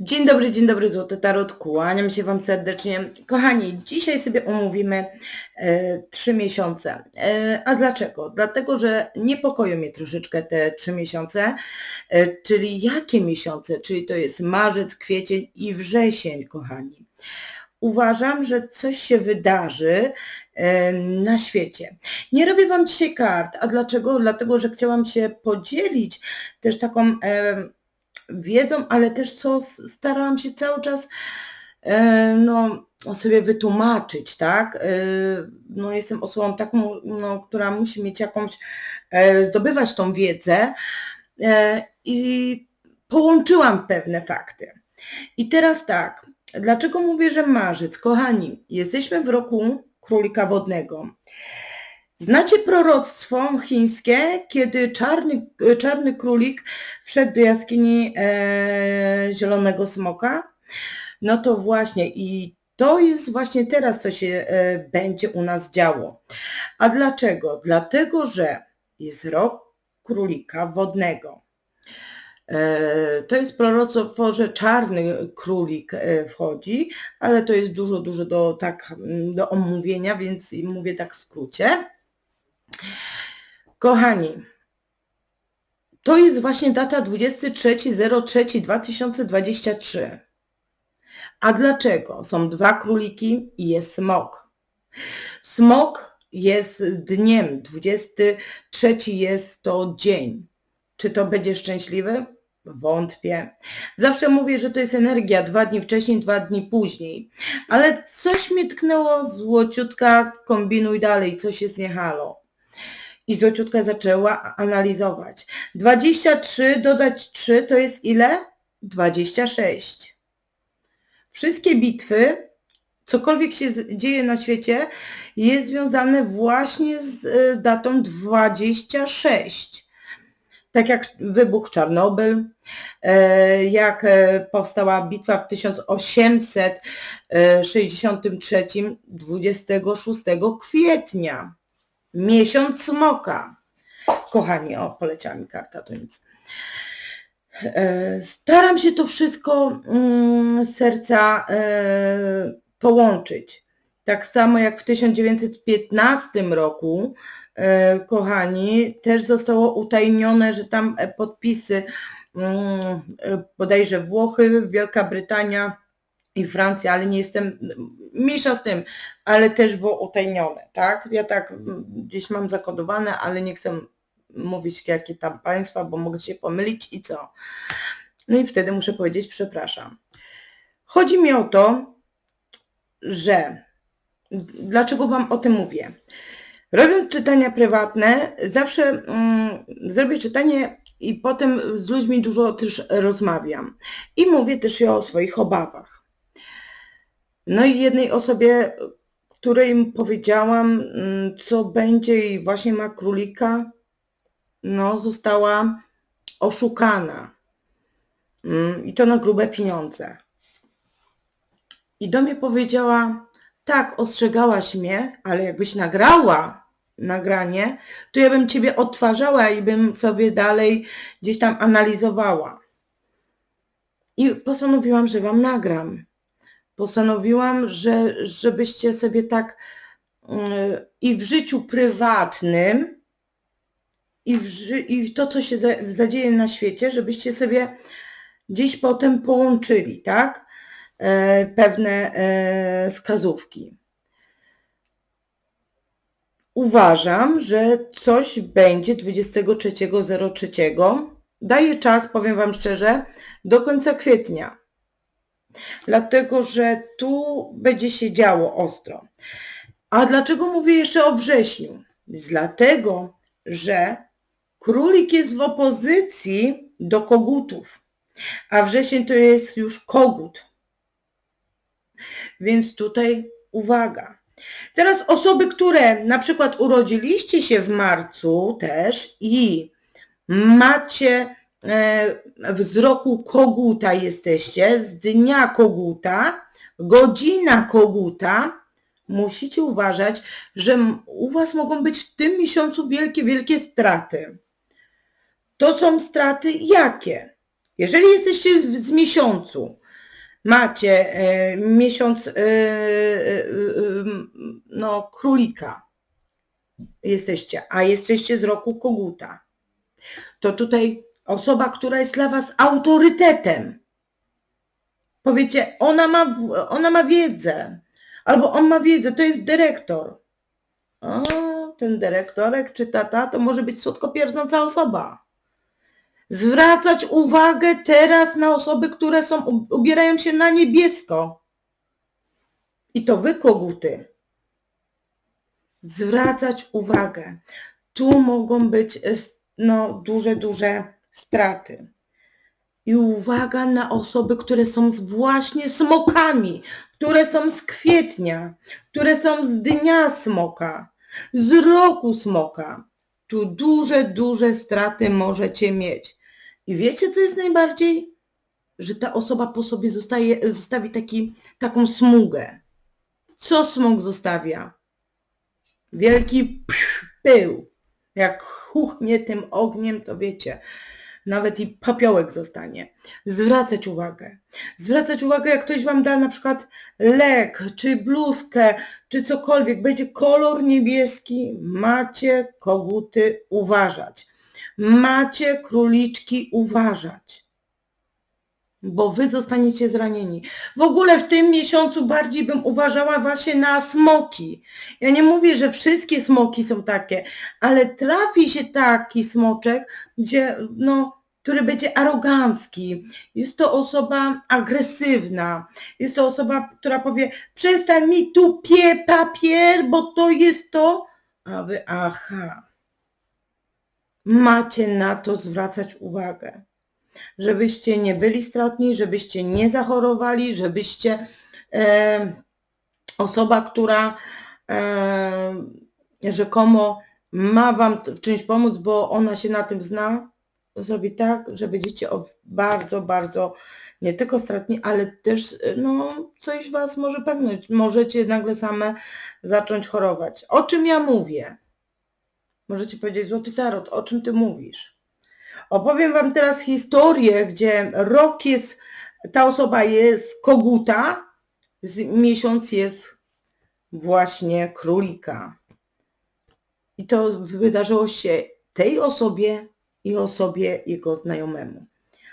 Dzień dobry, dzień dobry, Złoty Tarot, kłaniam się Wam serdecznie. Kochani, dzisiaj sobie omówimy e, trzy miesiące. E, a dlaczego? Dlatego, że niepokoją mnie troszeczkę te trzy miesiące, e, czyli jakie miesiące? Czyli to jest marzec, kwiecień i wrzesień, kochani. Uważam, że coś się wydarzy e, na świecie. Nie robię Wam dzisiaj kart. A dlaczego? Dlatego, że chciałam się podzielić też taką e, wiedzą, ale też co starałam się cały czas e, no, sobie wytłumaczyć, tak? E, No, jestem osobą taką, no, która musi mieć jakąś, e, zdobywać tą wiedzę i połączyłam pewne fakty. I teraz tak, dlaczego mówię, że marzec? Kochani, jesteśmy w roku królika wodnego. Znacie proroctwo chińskie, kiedy czarny, czarny królik wszedł do jaskini e, zielonego smoka? No to właśnie i to jest właśnie teraz, co się e, będzie u nas działo. A dlaczego? Dlatego, że jest rok królika wodnego. E, To jest proroctwo, że czarny królik e, wchodzi, ale to jest dużo, dużo do, tak, do omówienia, więc mówię tak w skrócie. Kochani, to jest właśnie data 23.03.2023. A dlaczego? Są dwa króliki i jest smok. Smok jest dniem, 23 jest to dzień. Czy to będzie szczęśliwy? Wątpię. Zawsze mówię, że to jest energia dwa dni wcześniej, dwa dni później. Ale coś mnie tknęło, złociutka, kombinuj dalej, coś jest nie halo. I złociutka zaczęła analizować. 23 dodać 3 to jest ile? 26. Wszystkie bitwy, cokolwiek się dzieje na świecie, jest związane właśnie z, datą 26. Tak jak wybuch Czarnobyl, e, jak e, powstała bitwa w 1863, 26 kwietnia. Miesiąc smoka. Kochani, o, poleciała mi karta, to nic. E, Staram się to wszystko mm, z serca e, połączyć. Tak samo jak w 1915 roku, e, kochani, też zostało utajnione, że tam podpisy mm, bodajże Włochy, Wielka Brytania i Francja, ale nie jestem, mniejsza z tym, ale też było utajnione, tak? Ja tak mm, gdzieś mam zakodowane, ale nie chcę mówić jakie tam państwa, bo mogę się pomylić i co. No i wtedy muszę powiedzieć przepraszam. Chodzi mi o to, że dlaczego Wam o tym mówię? Robiąc czytania prywatne, zawsze mm, zrobię czytanie i potem z ludźmi dużo też rozmawiam. I mówię też o swoich obawach. No i jednej osobie, której powiedziałam, mm, co będzie i właśnie ma królika, no została oszukana. Mm, I to na grube pieniądze. I do mnie powiedziała, tak, ostrzegałaś mnie, ale jakbyś nagrała nagranie, to ja bym Ciebie odtwarzała i bym sobie dalej gdzieś tam analizowała. I postanowiłam, że Wam nagram. Postanowiłam, że żebyście sobie tak mm, i w życiu prywatnym, i, w, ży- i to, co się za, zadzieje na świecie, żebyście sobie gdzieś potem połączyli, tak? E, pewne e, skazówki. Uważam, że coś będzie 23.03. Daję czas, powiem Wam szczerze, do końca kwietnia. Dlatego, że tu będzie się działo ostro. A dlaczego mówię jeszcze o wrześniu? Dlatego, że królik jest w opozycji do kogutów, a wrzesień to jest już kogut. Więc tutaj uwaga. Teraz osoby, które na przykład urodziliście się w marcu też i macie e, z roku koguta jesteście, z dnia koguta, godzina koguta, musicie uważać, że u Was mogą być w tym miesiącu wielkie, wielkie straty. To są straty jakie? Jeżeli jesteście z, z miesiącu, macie e, miesiąc e, e, e, no, królika, jesteście, a jesteście z roku koguta, to tutaj osoba, która jest dla was autorytetem, powiecie, ona ma, ona ma wiedzę, albo on ma wiedzę, to jest dyrektor. O, ten dyrektorek czy tata to może być słodkopierdząca osoba. Zwracać uwagę teraz na osoby, które są, ubierają się na niebiesko. I to wy, koguty. Zwracać uwagę. Tu mogą być s- no, duże, duże straty. I uwaga na osoby, które są właśnie smokami, które są z kwietnia, które są z dnia smoka, z roku smoka. Tu duże, duże straty możecie mieć. I wiecie, co jest najbardziej? Że ta osoba po sobie zostaje, zostawi taki, taką smugę. Co smok zostawia? Wielki pył. Jak chuchnie tym ogniem, to wiecie, nawet i papiołek zostanie. Zwracać uwagę. Zwracać uwagę, jak ktoś wam da na przykład lek, czy bluzkę, czy cokolwiek, będzie kolor niebieski, macie koguty uważać. Macie króliczki uważać. Bo wy zostaniecie zranieni. W ogóle w tym miesiącu bardziej bym uważała właśnie na smoki. Ja nie mówię, że wszystkie smoki są takie, ale trafi się taki smoczek, gdzie, no, który będzie arogancki. Jest to osoba agresywna. Jest to osoba, która powie, przestań mi tu pie papier, bo to jest to. A wy, aha. Macie na to zwracać uwagę. Żebyście nie byli stratni, żebyście nie zachorowali, żebyście e, osoba, która e, rzekomo ma wam w czymś pomóc, bo ona się na tym zna, zrobi tak, że będziecie bardzo, bardzo nie tylko stratni, ale też no, coś was może pełnić. Możecie nagle same zacząć chorować. O czym ja mówię? Możecie powiedzieć, Złoty Tarot, o czym ty mówisz? Opowiem wam teraz historię, gdzie rok jest, ta osoba jest koguta, miesiąc jest właśnie królika. I to wydarzyło się tej osobie i osobie jego znajomemu.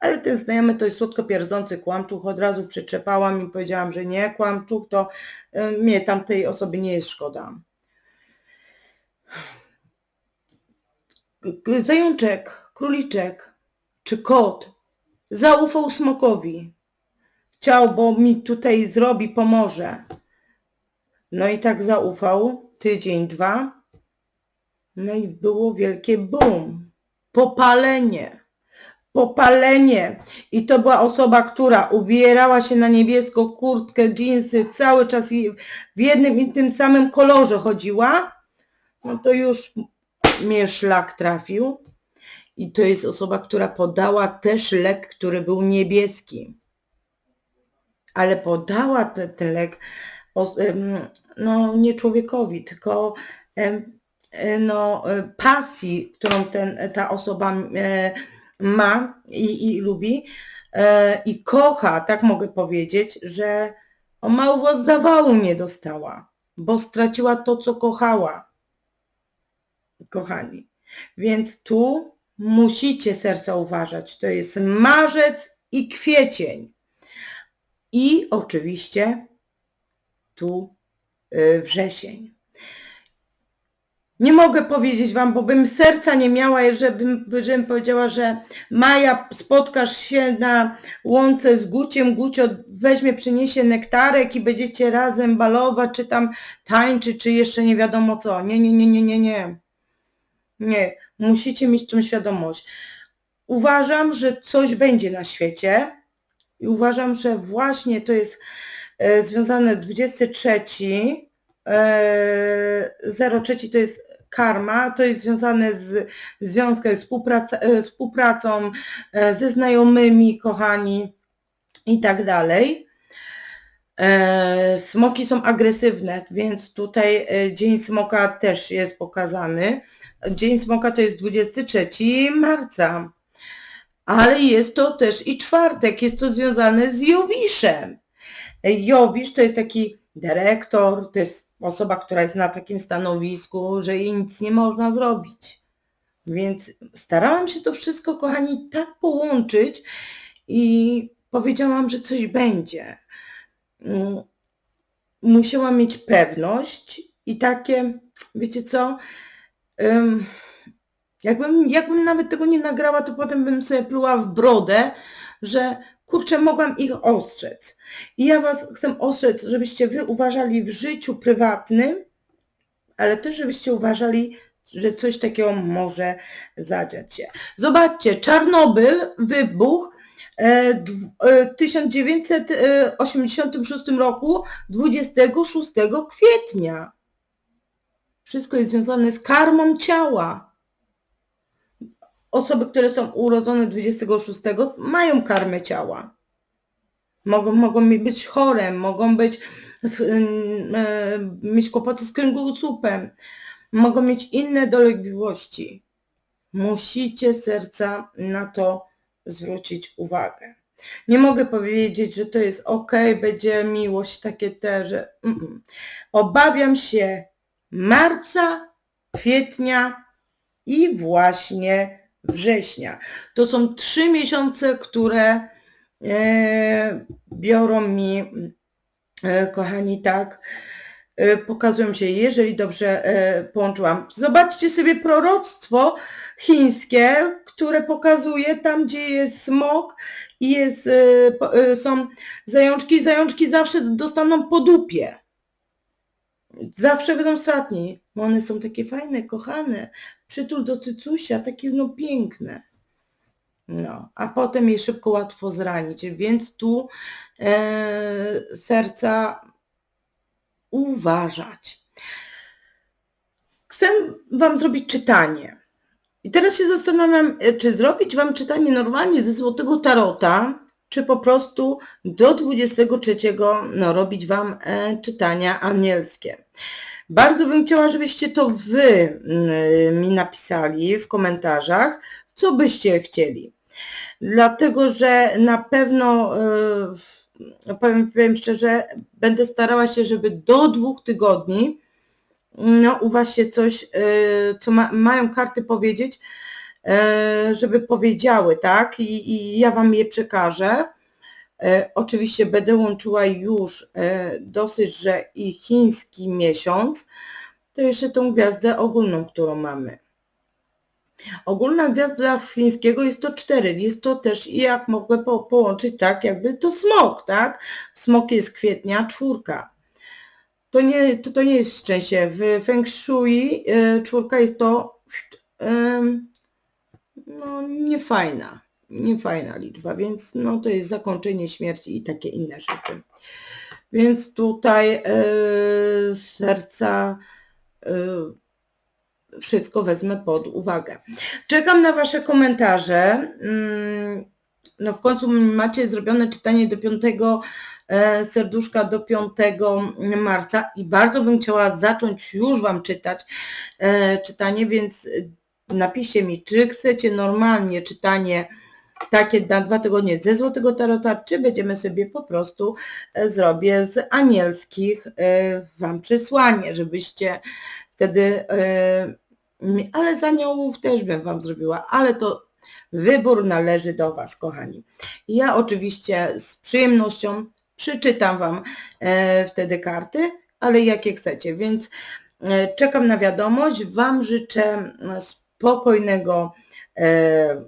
Ale ten znajomy to jest słodko pierdzący kłamczuch. Od razu przyczepałam i powiedziałam, że nie, kłamczuch to y, mnie tamtej osoby nie jest szkoda. Zajączek, króliczek czy kot zaufał smokowi. Chciał, bo mi tutaj zrobi, pomoże. No i tak zaufał, tydzień, dwa. No i było wielkie boom. Popalenie. Popalenie. I to była osoba, która ubierała się na niebiesko, kurtkę, dżinsy, cały czas w jednym i tym samym kolorze chodziła. No to już mnie szlak trafił. I to jest osoba, która podała też lek, który był niebieski. Ale podała te, ten lek no, nie człowiekowi, tylko no, pasji, którą ten, ta osoba e, ma i, i lubi e, i kocha, tak mogę powiedzieć, że o mało zawału nie dostała, bo straciła to, co kochała. Kochani. Więc tu musicie serca uważać. To jest marzec i kwiecień. I oczywiście tu y, wrzesień. Nie mogę powiedzieć Wam, bo bym serca nie miała, żebym, żebym powiedziała, że Maja, spotkasz się na łące z Guciem, Gucio weźmie, przyniesie nektarek i będziecie razem balować, czy tam tańczyć, czy jeszcze nie wiadomo co. Nie, nie, nie, nie, nie, nie. Nie, musicie mieć tą świadomość. Uważam, że coś będzie na świecie i uważam, że właśnie to jest e, związane 23, e, 03 to jest karma, to jest związane z związkiem, współpraca, e, współpracą e, ze znajomymi, kochani i tak dalej. E, Smoki są agresywne, więc tutaj e, Dzień Smoka też jest pokazany. Dzień Smoka to jest 23 marca, ale jest to też i czwartek, jest to związane z Jowiszem. Jowisz to jest taki dyrektor, to jest osoba, która jest na takim stanowisku, że jej nic nie można zrobić. Więc starałam się to wszystko, kochani, tak połączyć i powiedziałam, że coś będzie. Mm, Musiałam mieć pewność i takie, wiecie co, ym, jakbym, jakbym nawet tego nie nagrała, to potem bym sobie pluła w brodę, że kurczę, mogłam ich ostrzec. I ja Was chcę ostrzec, żebyście Wy uważali w życiu prywatnym, ale też żebyście uważali, że coś takiego może zadziać się. Zobaczcie, Czarnobyl, wybuch w 1986 roku 26 kwietnia. Wszystko jest związane z karmą ciała. Osoby, które są urodzone 26 mają karmę ciała. Mogą, mogą być chore, mogą być, ym, e, mieć kłopoty z kręgosłupem, mogą mieć inne dolegliwości. Musicie serca na to zwrócić uwagę. Nie mogę powiedzieć, że to jest ok, będzie miłość, takie te, że mm-mm. obawiam się marca, kwietnia i właśnie września. To są trzy miesiące, które e, biorą mi, e, kochani, tak, pokazują się, jeżeli dobrze e, połączyłam. Zobaczcie sobie proroctwo chińskie, które pokazuje tam, gdzie jest smok i jest, e, e, są zajączki. Zajączki zawsze dostaną po dupie. Zawsze będą stratni. One są takie fajne, kochane. Przytul do cycusia, takie no piękne. No, a potem je szybko łatwo zranić, więc tu e, serca uważać. Chcę Wam zrobić czytanie. I teraz się zastanawiam, e, czy zrobić Wam czytanie normalnie ze Złotego Tarota, czy po prostu do 23 no, robić Wam e, czytania anielskie. Bardzo bym chciała, żebyście to Wy mm, mi napisali w komentarzach, co byście chcieli. Dlatego, że na pewno, e, powiem, powiem szczerze, będę starała się, żeby do dwóch tygodni no, u Was się coś, e, co ma, mają karty powiedzieć, e, żeby powiedziały, tak? I, I ja Wam je przekażę. E, Oczywiście będę łączyła już dosyć, że i chiński miesiąc, to jeszcze tą gwiazdę ogólną, którą mamy. Ogólna gwiazda chińskiego jest to 4. Jest to też, i jak mogę po, połączyć, tak, jakby to smok, tak? Smok jest kwietnia, czwórka. To nie, to, to nie jest szczęście. W Feng Shui e, czwórka jest to em, no, niefajna, niefajna liczba, więc no, to jest zakończenie śmierci i takie inne rzeczy. Więc tutaj e, serca e, wszystko wezmę pod uwagę. Czekam na Wasze komentarze. Mm, No w końcu macie zrobione czytanie do 5 e, serduszka do 5 marca i bardzo bym chciała zacząć już Wam czytać e, czytanie, więc napiszcie mi, czy chcecie normalnie czytanie takie na dwa tygodnie ze Złotego Tarota, czy będziemy sobie po prostu e, zrobię z anielskich Wam przesłanie, żebyście wtedy, ale z aniołów też bym Wam zrobiła, ale to wybór należy do Was, kochani. Ja oczywiście z przyjemnością przeczytam Wam e, wtedy karty, ale jakie chcecie, więc e, czekam na wiadomość. Wam życzę e, spokojnego e,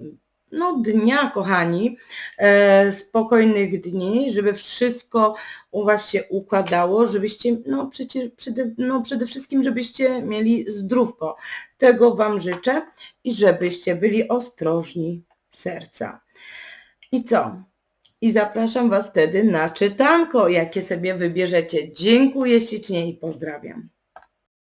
no, dnia, kochani, e, spokojnych dni, żeby wszystko u Was się układało, żebyście, no, przecie, przede, no przede wszystkim, żebyście mieli zdrówko. Tego Wam życzę i żebyście byli ostrożni serca. I co? I zapraszam Was wtedy na czytanko, jakie sobie wybierzecie. Dziękuję ślicznie i pozdrawiam.